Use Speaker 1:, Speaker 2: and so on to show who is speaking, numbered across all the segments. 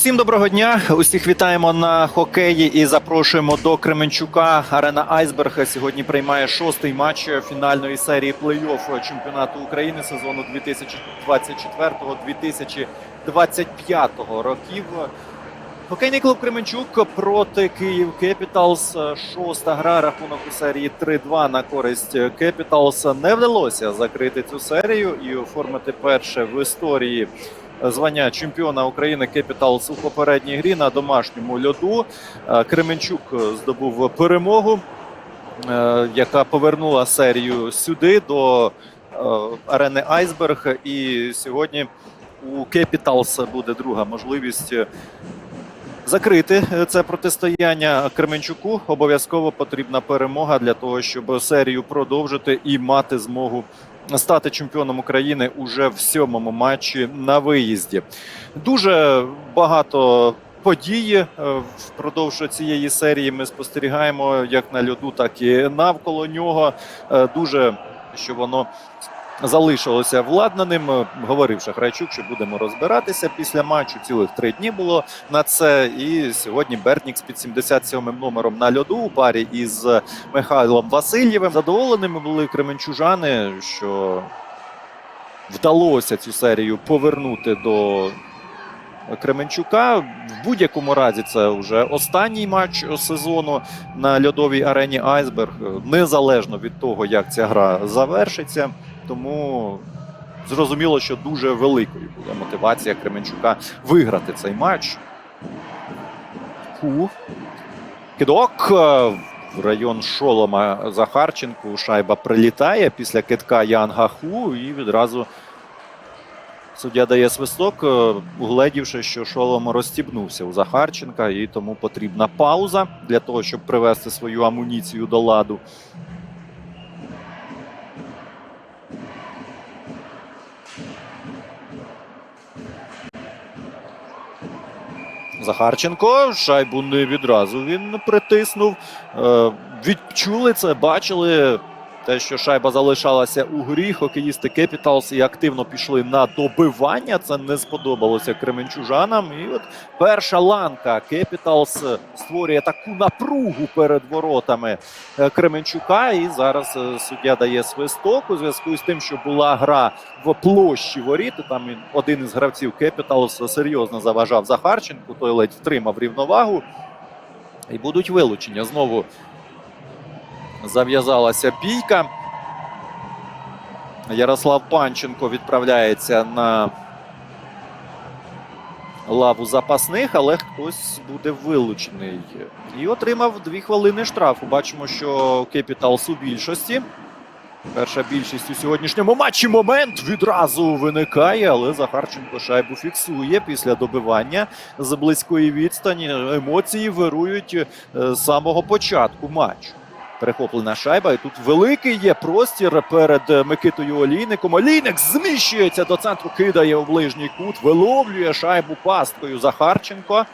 Speaker 1: Усім доброго дня. Усіх вітаємо на хокеї і запрошуємо до Кременчука. Арена Айсберг сьогодні приймає шостий матч фінальної серії плей-офф чемпіонату України сезону 2024-2025 років. Хокейний клуб Кременчук проти Київ Кепіталс. Шоста гра рахунок у серії 3-2 на користь Кепіталс. Не вдалося закрити цю серію і оформити перше в історії звання чемпіона України Кепіталс у попередній грі на домашньому льоду. Е, Кременчук здобув перемогу, е, яка повернула серію сюди до е, арени Айсберг. І сьогодні у Кепіталс буде друга можливість. Закрити це протистояння Кременчуку обов'язково потрібна перемога для того, щоб серію продовжити і мати змогу стати чемпіоном України уже в сьомому матчі на виїзді. Дуже багато подій е, впродовж цієї серії ми спостерігаємо як на льоду, так і навколо нього. Е, Дуже що воно залишилося владнаним. Е, Говорив Шахрайчук, що будемо розбиратися після матчу. Цілих три дні було на це. І сьогодні Бертнікс під 77 номером на льоду у парі із Михайлом Васильєвим. Задоволеними були кременчужани, що вдалося цю серію повернути до Кременчука. В будь-якому разі це вже останній матч сезону на льодовій арені Айсберг, незалежно від того, як ця гра завершиться. Тому зрозуміло, що дуже великою буде мотивація Кременчука виграти цей матч. Ху. Кидок е, в район Шолома Захарченку. Шайба прилітає після китка Янга Ху і відразу суддя дає свисток, е, угледівши, що Шолом розстібнувся у Захарченка, і тому потрібна пауза для того, щоб привести свою амуніцію до ладу. Захарченко шайбу не відразу він притиснув. Е, Відчули це, бачили те, що шайба залишалася у грі. Хокеїсти Кепіталс і активно пішли на добивання. Це не сподобалося кременчужанам. І от перша ланка Кепіталс створює таку напругу перед воротами е, Кременчука. І зараз е, суддя дає свисток у зв'язку з тим, що була гра в площі воріт. Там один із гравців Кепіталс серйозно заважав Захарченку. Той ледь втримав рівновагу. І будуть вилучення. Знову зав'язалася бійка. Ярослав Панченко відправляється на лаву запасних, але хтось буде вилучений. І отримав дві хвилини штрафу. Бачимо, що Кепіталс у більшості. Перша більшість у сьогоднішньому матчі момент відразу виникає, але Захарченко шайбу фіксує після добивання з близької відстані. Емоції вирують е, з самого початку матчу. Перехоплена шайба, і тут великий є простір перед е, Микитою Олійником. Олійник зміщується до центру, кидає у ближній кут, виловлює шайбу пасткою Захарченко.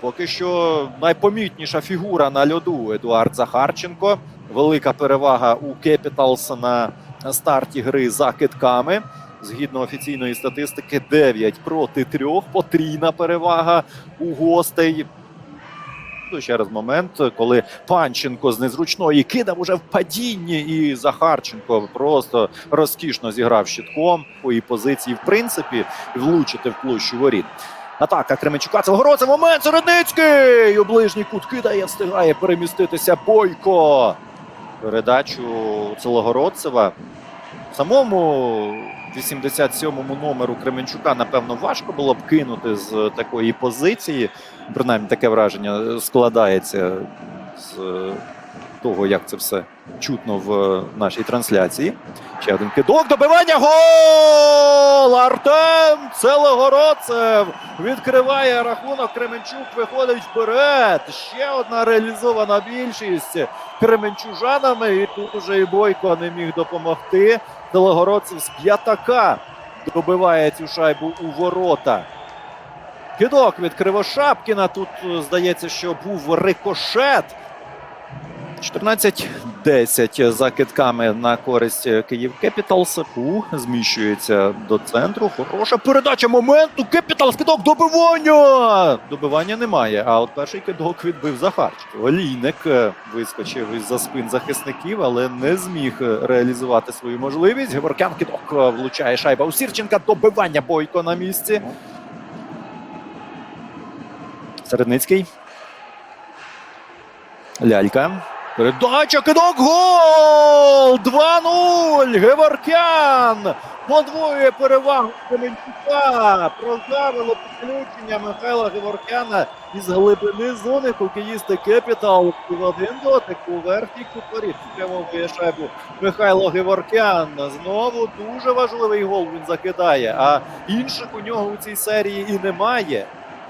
Speaker 1: Поки що найпомітніша фігура на льоду Едуард Захарченко. Велика перевага у Кепіталс на старті гри за китками. Згідно офіційної статистики, 9 проти 3. Потрійна перевага у гостей. Ну, ще раз момент, коли Панченко з незручної кидав уже в падінні, і Захарченко просто розкішно зіграв щитком по її позиції, в принципі, влучити в площу воріт. Атака Кременчука. Целогородця. Момент Середницький! У ближній кут кидає, встигає переміститися Бойко. Передачу Целогородцева. Самому 87-му номеру Кременчука, напевно, важко було б кинути з такої позиції. Принаймні таке враження складається з того, як це все чутно в нашій трансляції. Ще один кидок, добивання. Гол! Артем Целогородцев відкриває рахунок. Кременчук виходить вперед. Ще одна реалізована більшість кременчужанами. І тут уже і Бойко не міг допомогти. Целогородцев з п'ятака добиває цю шайбу у ворота. Кидок від Кривошапкіна. Тут е, здається, що був рикошет. 10 за китками на користь Київ Кепіталс. Пу зміщується до центру. Хороша передача моменту. Кепіталс кидок добивання. Добивання немає. А от перший кидок відбив Захарченко. Олійник е, вискочив із-за спин захисників, але не зміг е, реалізувати свою можливість. Геворкян кидок е, влучає шайба у Сірченка. Добивання бойко на місці. Середницький. Лялька. Передача кидок гол! 2-0! Геворкян! Подвоює перевагу Каменчука. Прогавило підключення Михайла Геворкяна із глибини зони. Хокеїсти Кепітал в один дотик у верхній кутворі. Прямовує шайбу Михайло Геворкян. Знову дуже важливий гол він закидає. А інших у нього у цій серії і немає.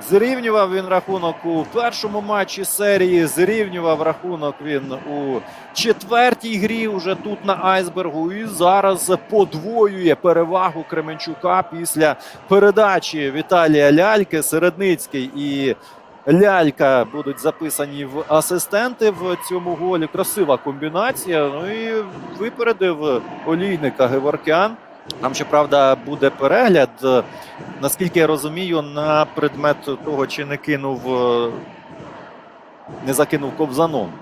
Speaker 1: Зрівнював він рахунок у першому матчі серії. Зрівнював рахунок він у четвертій грі. Уже тут на айсбергу. І зараз подвоює перевагу Кременчука після передачі Віталія Ляльки. Середницький і Лялька будуть записані в асистенти в цьому голі. Красива комбінація. Ну і випередив олійника Геворкян. Там, щоправда, буде перегляд. Наскільки я розумію, на предмет того, чи не кинув, е, не закинув ковзаном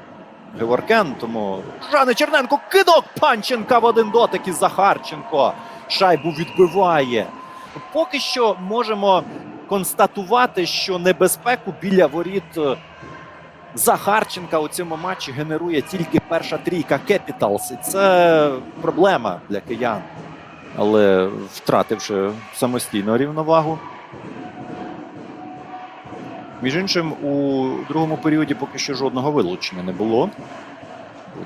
Speaker 1: Геворкен. Тому Жане Черненко кидок Панченка в один дотик і Захарченко шайбу відбиває. Поки що можемо констатувати, що небезпеку біля воріт е, Захарченка у цьому матчі генерує тільки перша трійка Кепіталс. І це проблема для киян але втративши самостійно рівновагу. Між іншим, у другому періоді поки що жодного вилучення не було.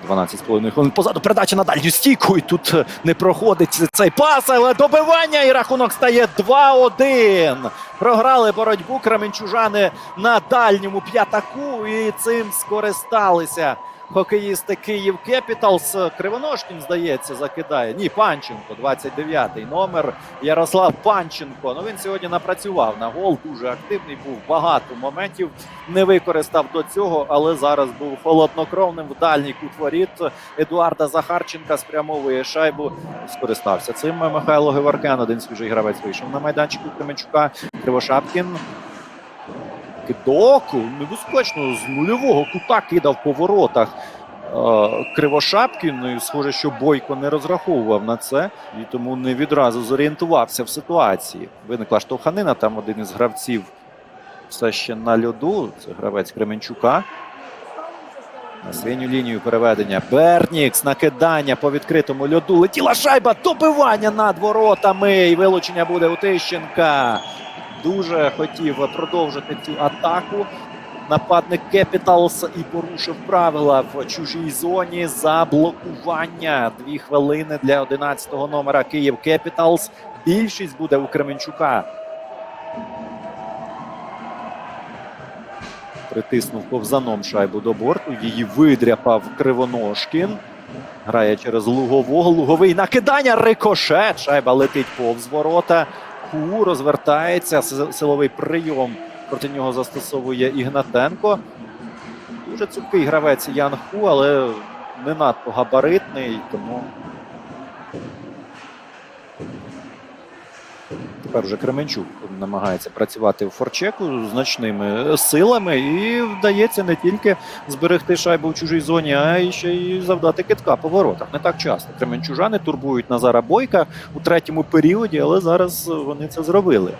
Speaker 1: 12,5 хвилин позаду передача на дальню стійку. І тут е, не проходить цей пас, але добивання і рахунок стає 2-1. Програли боротьбу кременчужани на дальньому п'ятаку і цим скористалися хокеїсти Київ Кепіталс. Кривоножкін, здається, закидає. Ні, Панченко, 29-й номер. Ярослав Панченко. Ну він сьогодні напрацював на гол. Дуже активний був. Багато моментів не використав до цього, але зараз був холоднокровним в дальній кут воріт. Едуарда Захарченка спрямовує шайбу. Скористався цим Михайло Геворкян. Один свіжий гравець вийшов на майданчику Кременчука. Кривошапкін. Кидок небезпечно з нульового кута кидав по воротах. е, Кривошапкін. Ну, схоже, що Бойко не розраховував на це і тому не відразу зорієнтувався в ситуації. Виникла штовханина. Там один із гравців все ще на льоду. Це гравець Кременчука. На синю лінію переведення. Бернікс, накидання по відкритому льоду. Летіла шайба, добивання над воротами. І вилучення буде у Тищенка. Дуже хотів продовжити цю атаку. Нападник Кепіталс і порушив правила в чужій зоні за блокування. Дві хвилини для 11-го номера Київ Кепіталс. Більшість буде у Кременчука. Притиснув ковзаном шайбу до борту. Її видряпав Кривоножкін. Грає через лугового. Луговий накидання. Рикошет. Шайба летить повз ворота. Ху розвертається. Силовий прийом проти нього застосовує Ігнатенко. Дуже цупкий гравець Ян Ху, але не надто габаритний, тому. Тепер вже Кременчук намагається працювати в форчеку значними силами і вдається не тільки зберегти шайбу в чужій зоні, а й ще й завдати китка по воротах. Не так часто. Кременчужани турбують Назара Бойка у третьому періоді, але зараз вони це зробили.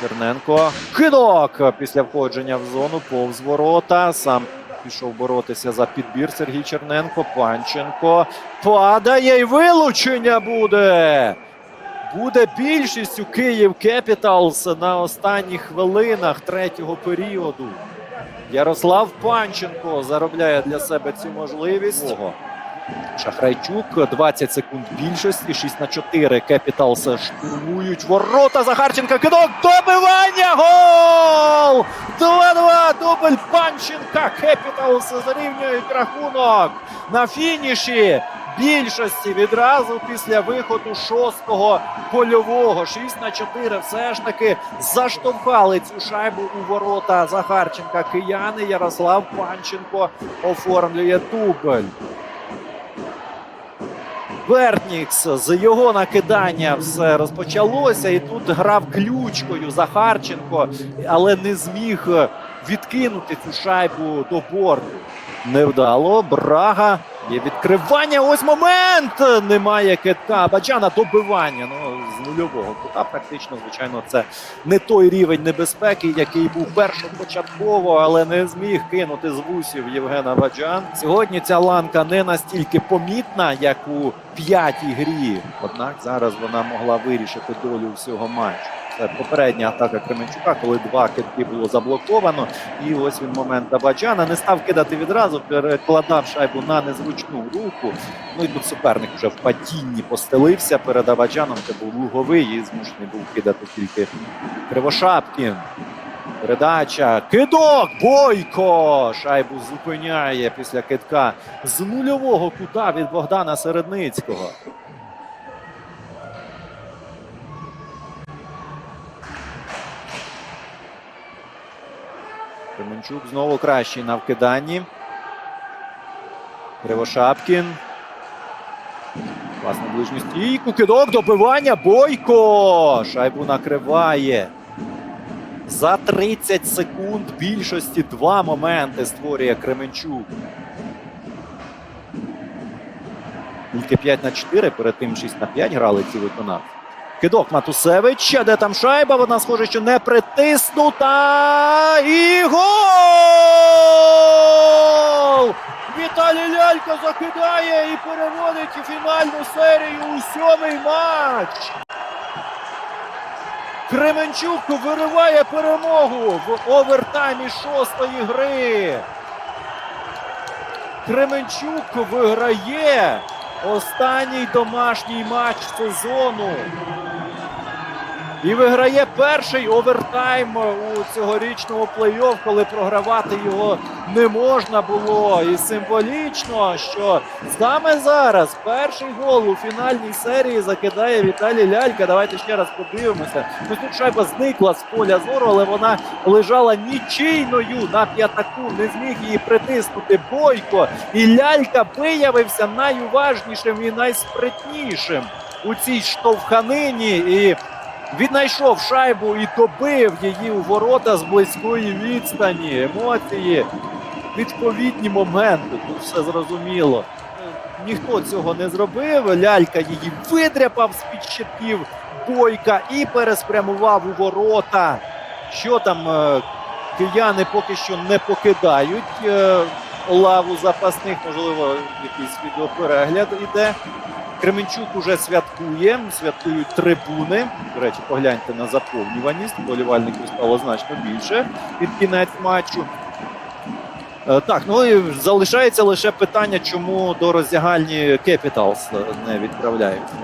Speaker 1: Черненко кидок після входження в зону повз ворота. Сам пішов боротися за підбір Сергій Черненко. Панченко падає і вилучення буде. Буде більшість у Київ Кепіталс на останніх хвилинах третього періоду. Ярослав Панченко заробляє для себе цю можливість. Шахрайчук 20 секунд більшості. 6 на 4. Кепіталс штурмують ворота. Захарченка кидок. Добивання. Гол! 2-2. Дубль Панченка. Кепіталс зарівнюють рахунок на фініші. Більшості відразу після виходу шостого польового 6 на 4 все ж таки заштовхали цю шайбу у ворота Захарченка. Кияни Ярослав Панченко оформлює дубль. Бертнікс з його накидання все розпочалося, і тут грав ключкою Захарченко, але не зміг відкинути цю шайбу до борту. Невдало. Брага. Є відкривання. Ось момент. Немає китка. Баджана добивання. Ну, з нульового кута. Практично, звичайно, це не той рівень небезпеки, який був першопочатково, але не зміг кинути з вусів Євгена Баджан. Сьогодні ця ланка не настільки помітна, як у п'ятій грі. Однак зараз вона могла вирішити долю всього матчу. Попередня атака Кременчука, коли два китки було заблоковано. І ось він момент Дабаджана. Не став кидати відразу, перекладав шайбу на незручну руку. Ну і тут суперник вже в падінні постелився перед Абаджаном. Це був луговий і змушений був кидати тільки Кривошапкін. Передача. Кидок! Бойко! Шайбу зупиняє після китка з нульового кута від Богдана Середницького. Кременчук знову кращий на вкиданні. Кривошапкін. Власне ближню стійку. Кидок добивання. Бойко! Шайбу накриває. За 30 секунд більшості два моменти створює Кременчук. Тільки 5 на 4, перед тим 6 на 5 грали ці виконавці. Кидок Матусевич. Де там шайба? Вона схоже, що не притиснута. І гол! Віталій Лялько закидає і переводить у фінальну серію у сьомий матч. Кременчук вириває перемогу в овертаймі шостої гри. Кременчук виграє останній домашній матч сезону. І виграє перший овертайм у цьогорічному плей-офф, коли програвати його не можна було. І символічно, що саме зараз перший гол у фінальній серії закидає Віталій Лялька. Давайте ще раз подивимося. Ну, тут шайба зникла з поля зору, але вона лежала нічийною на п'ятаку. Не зміг її притиснути Бойко. І лялька виявився найуважнішим і найспритнішим у цій штовханині. І віднайшов шайбу і добив її у ворота з близької відстані. Емоції, відповідні моменти. Тут все зрозуміло. Ніхто цього не зробив. Лялька її видряпав з-під щитків бойка і переспрямував у ворота. Що там е, кияни поки що не покидають е, лаву запасних, можливо, якийсь відеоперегляд іде. Кременчук уже святкує, святкують трибуни. До речі, погляньте на заповнюваність. Болівальників стало значно більше під кінець матчу. Е, Так, ну і залишається лише питання, чому до роздягальні Capitals не відправляються.